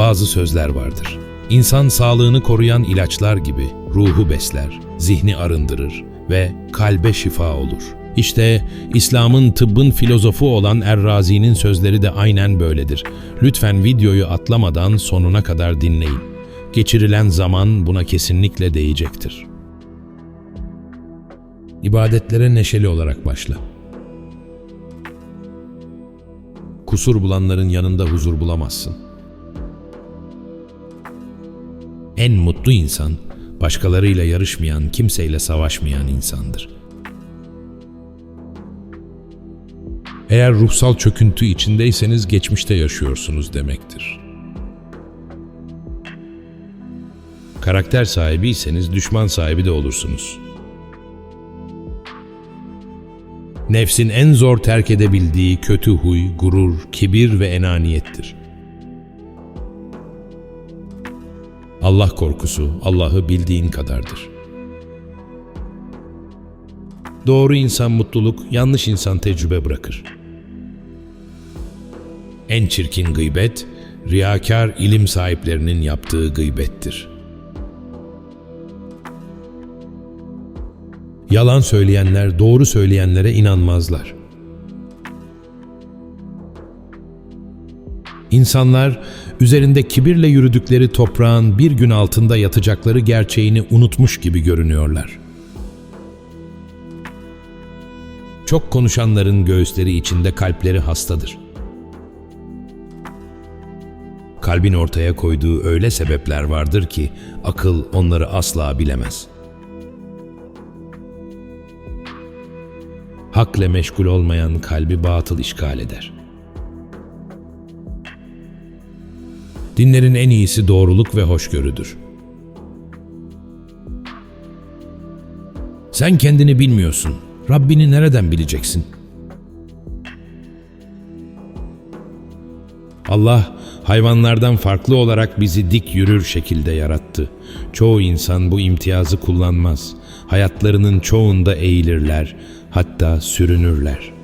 Bazı sözler vardır. İnsan sağlığını koruyan ilaçlar gibi ruhu besler, zihni arındırır ve kalbe şifa olur. İşte İslam'ın tıbbın filozofu olan Errazi'nin sözleri de aynen böyledir. Lütfen videoyu atlamadan sonuna kadar dinleyin. Geçirilen zaman buna kesinlikle değecektir. İbadetlere neşeli olarak başla. Kusur bulanların yanında huzur bulamazsın. En mutlu insan, başkalarıyla yarışmayan, kimseyle savaşmayan insandır. Eğer ruhsal çöküntü içindeyseniz geçmişte yaşıyorsunuz demektir. Karakter sahibiyseniz düşman sahibi de olursunuz. Nefsin en zor terk edebildiği kötü huy, gurur, kibir ve enaniyettir. Allah korkusu Allah'ı bildiğin kadardır. Doğru insan mutluluk, yanlış insan tecrübe bırakır. En çirkin gıybet, riyakar ilim sahiplerinin yaptığı gıybettir. Yalan söyleyenler doğru söyleyenlere inanmazlar. İnsanlar üzerinde kibirle yürüdükleri toprağın bir gün altında yatacakları gerçeğini unutmuş gibi görünüyorlar. Çok konuşanların göğüsleri içinde kalpleri hastadır. Kalbin ortaya koyduğu öyle sebepler vardır ki akıl onları asla bilemez.'' Hakle meşgul olmayan kalbi batıl işgal eder. Dinlerin en iyisi doğruluk ve hoşgörüdür. Sen kendini bilmiyorsun. Rabbini nereden bileceksin? Allah hayvanlardan farklı olarak bizi dik yürür şekilde yarattı. Çoğu insan bu imtiyazı kullanmaz. Hayatlarının çoğunda eğilirler, hatta sürünürler.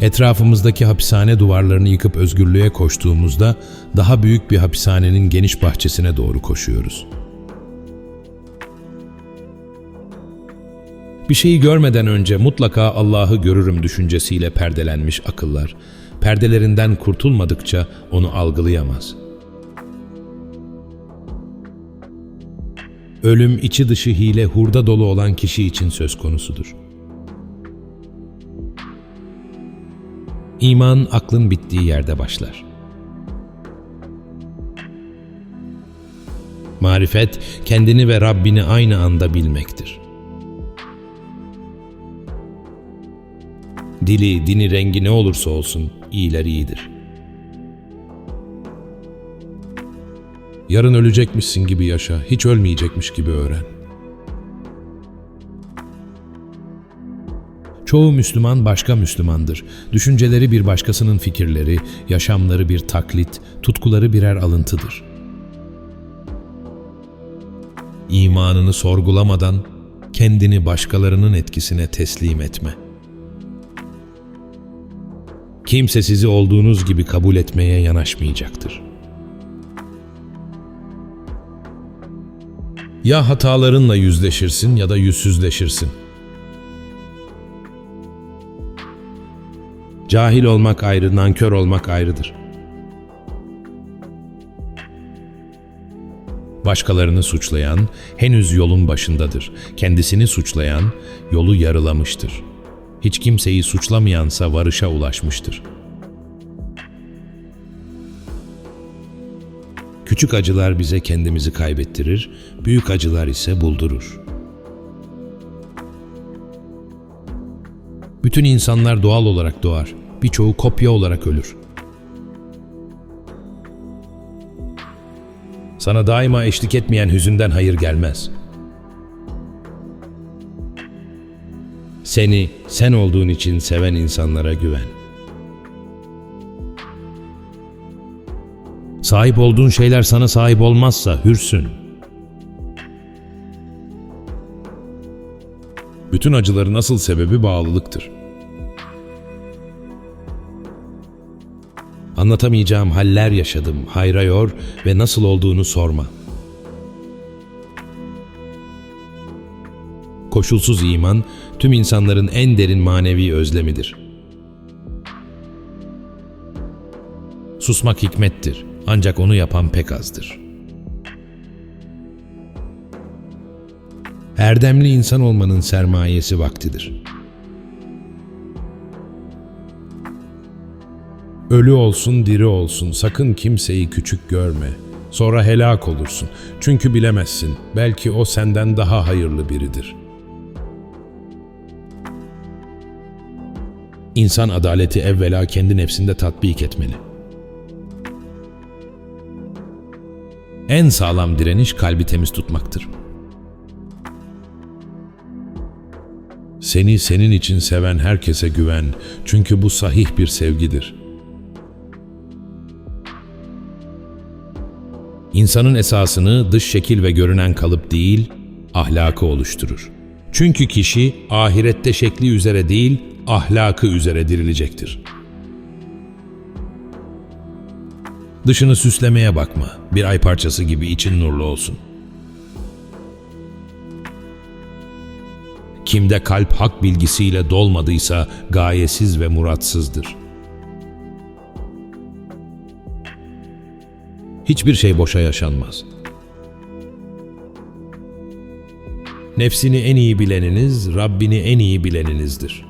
Etrafımızdaki hapishane duvarlarını yıkıp özgürlüğe koştuğumuzda daha büyük bir hapishanenin geniş bahçesine doğru koşuyoruz. Bir şeyi görmeden önce mutlaka Allah'ı görürüm düşüncesiyle perdelenmiş akıllar, perdelerinden kurtulmadıkça onu algılayamaz.'' Ölüm içi dışı hile hurda dolu olan kişi için söz konusudur. İman aklın bittiği yerde başlar. Marifet kendini ve Rabbini aynı anda bilmektir. Dili, dini rengi ne olursa olsun iyiler iyidir.'' Yarın ölecekmişsin gibi yaşa, hiç ölmeyecekmiş gibi öğren. Çoğu Müslüman başka Müslümandır. Düşünceleri bir başkasının fikirleri, yaşamları bir taklit, tutkuları birer alıntıdır. İmanını sorgulamadan kendini başkalarının etkisine teslim etme. Kimse sizi olduğunuz gibi kabul etmeye yanaşmayacaktır. Ya hatalarınla yüzleşirsin ya da yüzsüzleşirsin. Cahil olmak ayrı, nankör olmak ayrıdır. Başkalarını suçlayan henüz yolun başındadır. Kendisini suçlayan yolu yarılamıştır. Hiç kimseyi suçlamayansa varışa ulaşmıştır.'' Küçük acılar bize kendimizi kaybettirir, büyük acılar ise buldurur. Bütün insanlar doğal olarak doğar, birçoğu kopya olarak ölür. Sana daima eşlik etmeyen hüzünden hayır gelmez. Seni sen olduğun için seven insanlara güven. Sahip olduğun şeyler sana sahip olmazsa hürsün. Bütün acıların asıl sebebi bağlılıktır. Anlatamayacağım haller yaşadım, hayra yor ve nasıl olduğunu sorma. Koşulsuz iman, tüm insanların en derin manevi özlemidir. Susmak hikmettir, ancak onu yapan pek azdır. Erdemli insan olmanın sermayesi vaktidir. Ölü olsun, diri olsun, sakın kimseyi küçük görme. Sonra helak olursun. Çünkü bilemezsin, belki o senden daha hayırlı biridir. İnsan adaleti evvela kendi nefsinde tatbik etmeli. En sağlam direniş kalbi temiz tutmaktır. Seni senin için seven herkese güven çünkü bu sahih bir sevgidir. İnsanın esasını dış şekil ve görünen kalıp değil, ahlakı oluşturur. Çünkü kişi ahirette şekli üzere değil, ahlakı üzere dirilecektir. Dışını süslemeye bakma, bir ay parçası gibi için nurlu olsun. Kimde kalp hak bilgisiyle dolmadıysa gayesiz ve muratsızdır. Hiçbir şey boşa yaşanmaz. Nefsini en iyi bileniniz, Rabbini en iyi bileninizdir.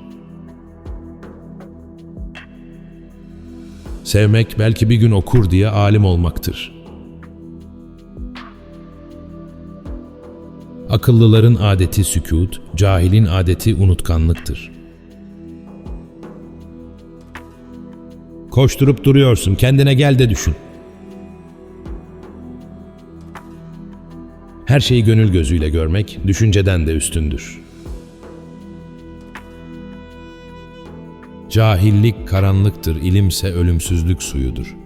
Sevmek belki bir gün okur diye alim olmaktır. Akıllıların adeti sükut, cahilin adeti unutkanlıktır. Koşturup duruyorsun, kendine gel de düşün. Her şeyi gönül gözüyle görmek, düşünceden de üstündür. Cahillik karanlıktır, ilimse ölümsüzlük suyudur.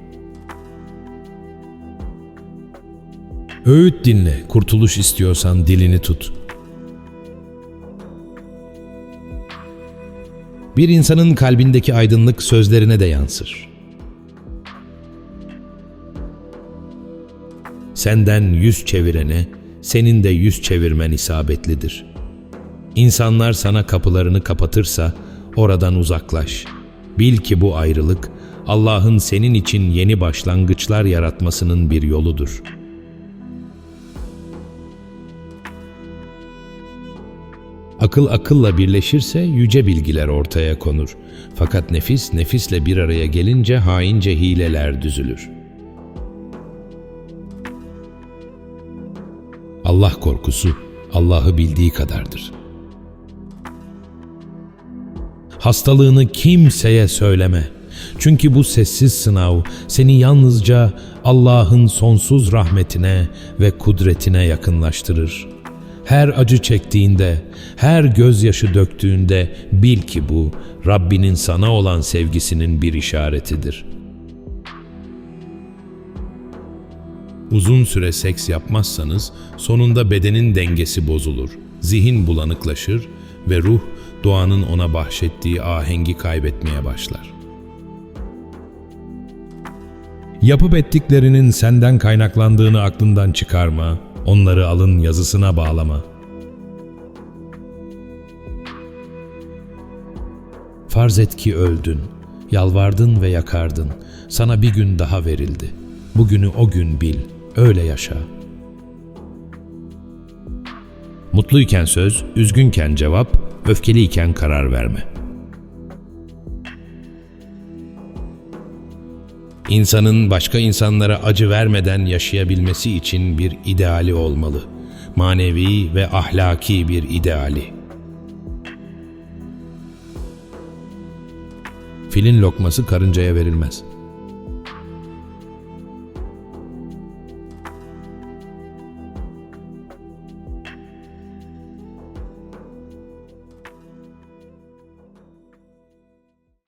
Öğüt dinle, kurtuluş istiyorsan dilini tut. Bir insanın kalbindeki aydınlık sözlerine de yansır. Senden yüz çevirene, senin de yüz çevirmen isabetlidir. İnsanlar sana kapılarını kapatırsa oradan uzaklaş. Bil ki bu ayrılık Allah'ın senin için yeni başlangıçlar yaratmasının bir yoludur. Akıl akılla birleşirse yüce bilgiler ortaya konur. Fakat nefis nefisle bir araya gelince haince hileler düzülür.'' Allah korkusu Allah'ı bildiği kadardır. Hastalığını kimseye söyleme. Çünkü bu sessiz sınav seni yalnızca Allah'ın sonsuz rahmetine ve kudretine yakınlaştırır. Her acı çektiğinde, her gözyaşı döktüğünde bil ki bu Rabbinin sana olan sevgisinin bir işaretidir.'' Uzun süre seks yapmazsanız sonunda bedenin dengesi bozulur, zihin bulanıklaşır ve ruh doğanın ona bahşettiği ahengi kaybetmeye başlar. Yapıp ettiklerinin senden kaynaklandığını aklından çıkarma, onları alın yazısına bağlama. Farz et ki öldün, yalvardın ve yakardın, sana bir gün daha verildi. Bugünü o gün bil.'' Öyle yaşa. Mutluyken söz, üzgünken cevap, öfkeliyken karar verme. İnsanın başka insanlara acı vermeden yaşayabilmesi için bir ideali olmalı. Manevi ve ahlaki bir ideali. Filin lokması karıncaya verilmez.''